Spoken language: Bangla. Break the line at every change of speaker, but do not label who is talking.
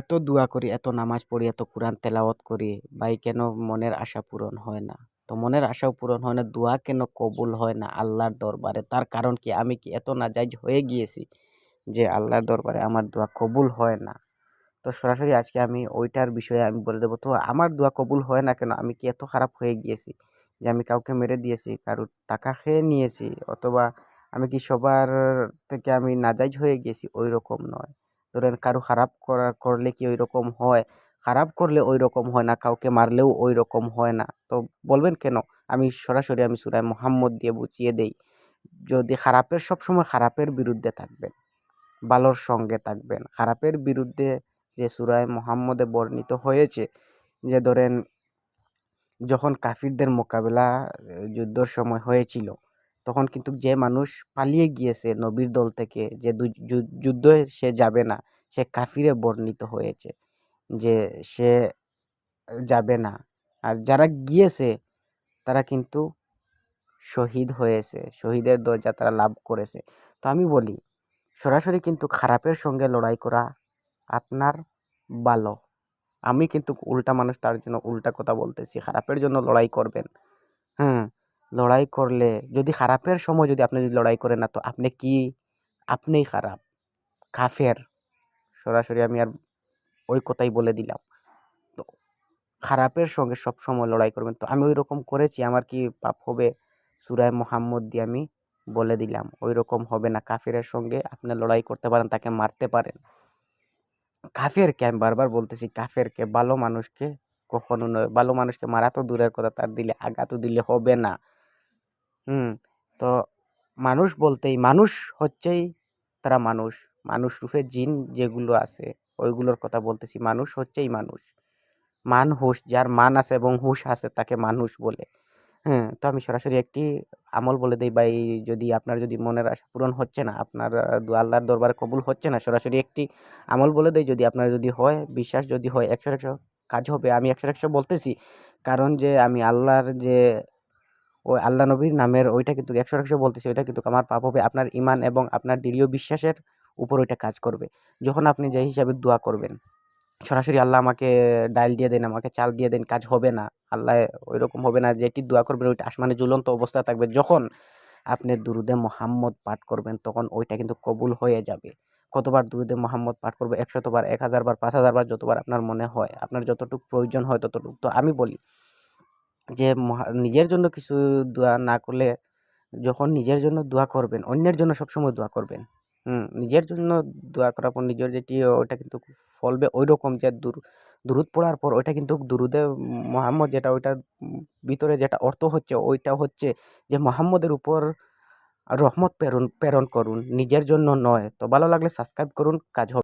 এত দোয়া করি, এত নামাজ পড়ি, এত কোরআন তেলাওয়াত করি, ভাই কেন মনের আশা পূরণ হয় না? তো মনের আশাও পূরণ হয় না, দোয়া কেন কবুল হয় না আল্লাহর দরবারে? তার কারণ কি? আমি কি এত নাজাইজ হয়ে গিয়েছি যে আল্লাহর দরবারে আমার দোয়া কবুল হয় না? তো সরাসরি আজকে আমি ওইটার বিষয়ে আমি বলে দেবো, তো আমার দোয়া কবুল হয় না কেন? আমি কি এত খারাপ হয়ে গিয়েছি যে আমি কাউকে মেরে দিয়েছি, কারোর টাকা খেয়ে নিয়েছি, অথবা আমি কি সবার থেকে আমি নাজাইজ হয়ে গিয়েছি? ওই রকম নয়। ধরেন কারও খারাপ করা, করলে কি ওই রকম হয়? খারাপ করলে ওই রকম হয় না, কাউকে মারলেও ওই রকম হয় না। তো বলবেন কেন? আমি সরাসরি আমি সুরায় মোহাম্মদ দিয়ে বুঝিয়ে দেই। যদি খারাপের সবসময় খারাপের বিরুদ্ধে থাকবেন, ভালোর সঙ্গে থাকবেন, খারাপের বিরুদ্ধে যে সুরায় মোহাম্মদে বর্ণিত হয়েছে, যে ধরেন যখন কাফিরদের মোকাবেলা যুদ্ধর সময় হয়েছিল তখন কিন্তু যে মানুষ পালিয়ে গিয়েছে নবীর দল থেকে যে যুদ্ধে সে যাবে না, সে কাফিরে বর্ণিত হয়েছে যে সে যাবে না। আর যারা গিয়েছে, তারা কিন্তু শহীদ হয়েছে, শহীদের দরজা তারা লাভ করেছে। তো আমি বলি, সরাসরি কিন্তু খারাপের সঙ্গে লড়াই করা আপনার ভালো। আমি কিন্তু উল্টা মানুষ, তার জন্য উল্টা কথা বলতেছি। খারাপের জন্য লড়াই করবেন। হ্যাঁ লড়াই করলে, যদি খারাপের সময় যদি আপনি যদি লড়াই করেন না, তো আপনি কি? আপনিই খারাপ। কাফের। সরাসরি আমি আর ওই কথাই বলে দিলাম। তো খারাপের সঙ্গে সব সময় লড়াই করবেন। তো আমি ওই রকম করেছি, আমার কি পাপ হবে? সুরায় মোহাম্মদ দিয়ে আমি বলে দিলাম ওই রকম হবে না। কাফেরের সঙ্গে আপনি লড়াই করতে পারেন, তাকে মারতে পারেন। কাফেরকে আমি বারবার বলতেছি, কাফেরকে, ভালো মানুষকে কখনো নয়। ভালো মানুষকে মারা তো দূরের কথা, তার দিলে আঘাতও দিলে হবে না। হুম, তো মানুষ বলতেই, মানুষ হচ্ছেই তারা মানুষ। মানুষ রূপে জিন যেগুলো আছে, ওইগুলোর কথা বলতেছি, মানুষ হচ্ছেই মানুষ। মান হুঁশ, যার মান আছে এবং হুঁশ আছে তাকে মানুষ বলে। হ্যাঁ তো আমি সরাসরি একটি আমল বলে দিই বা এই যদি আপনার যদি মনের আশা পূরণ হচ্ছে না, আপনার আল্লাহর দরবারে কবুল হচ্ছে না, সরাসরি একটি আমল বলে দেই, যদি আপনার যদি হয়, বিশ্বাস যদি হয়, একশো একশো কাজ হবে। আমি একশো একশো বলতেছি, কারণ যে আমি আল্লাহর যে ওই আল্লাহ নবীর নামের ওইটা কিন্তু একশো একশো বলতেছি, ওইটা কিন্তু আমার পাপ হবে, আপনার ইমান এবং আপনার দৃঢ় বিশ্বাসের উপর ওইটা কাজ করবে। যখন আপনি যে হিসাবে দোয়া করবেন, সরাসরি আল্লাহ আমাকে ডাল দিয়ে দেন, আমাকে চাল দিয়ে দেন, কাজ হবে না। আল্লাহ ওই রকম হবে না, যেটি দোয়া করবেন ওইটা আসমানে ঝুলন্ত অবস্থা থাকবে। যখন আপনি দুরুদে মোহাম্মদ পাঠ করবেন, তখন ওইটা কিন্তু কবুল হয়ে যাবে। কতবার দুরুদে মোহাম্মদ পাঠ করবে? একশতবার, এক হাজার বার পাঁচ হাজার বার যতবার আপনার মনে হয়। আপনার যতটুকু প্রয়োজন হয় ততটুকু। তো আমি বলি যে নিজের জন্য কিছু দোয়া না করলে যখন নিজের জন্য দোয়া করবেন, অন্যের জন্য সবসময় দোয়া করবেন। হুম, নিজের জন্য দোয়া করার পর নিজের যেটি, ওইটা কিন্তু ফলবে ওই রকম যে দূর, দুরুদ পড়ার পর ওইটা কিন্তু দুরুদে মোহাম্মদ যেটা ওইটার ভিতরে যেটা অর্থ হচ্ছে, ওইটা হচ্ছে যে মোহাম্মদের উপর রহমত প্রেরণ প্রেরণ করুন। নিজের জন্য নয়। তো ভালো লাগলে সাবস্ক্রাইব করুন, কাজ হবে।